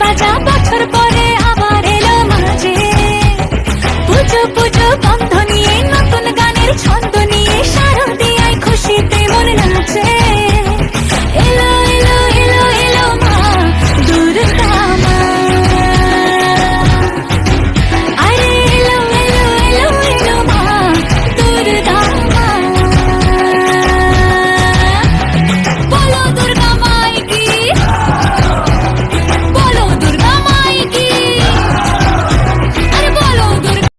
বাজা বছর পরে আবার এলো মাঝে। পুজো পুজো বন্ধ নিয়ে নতুন গানের ছন্দ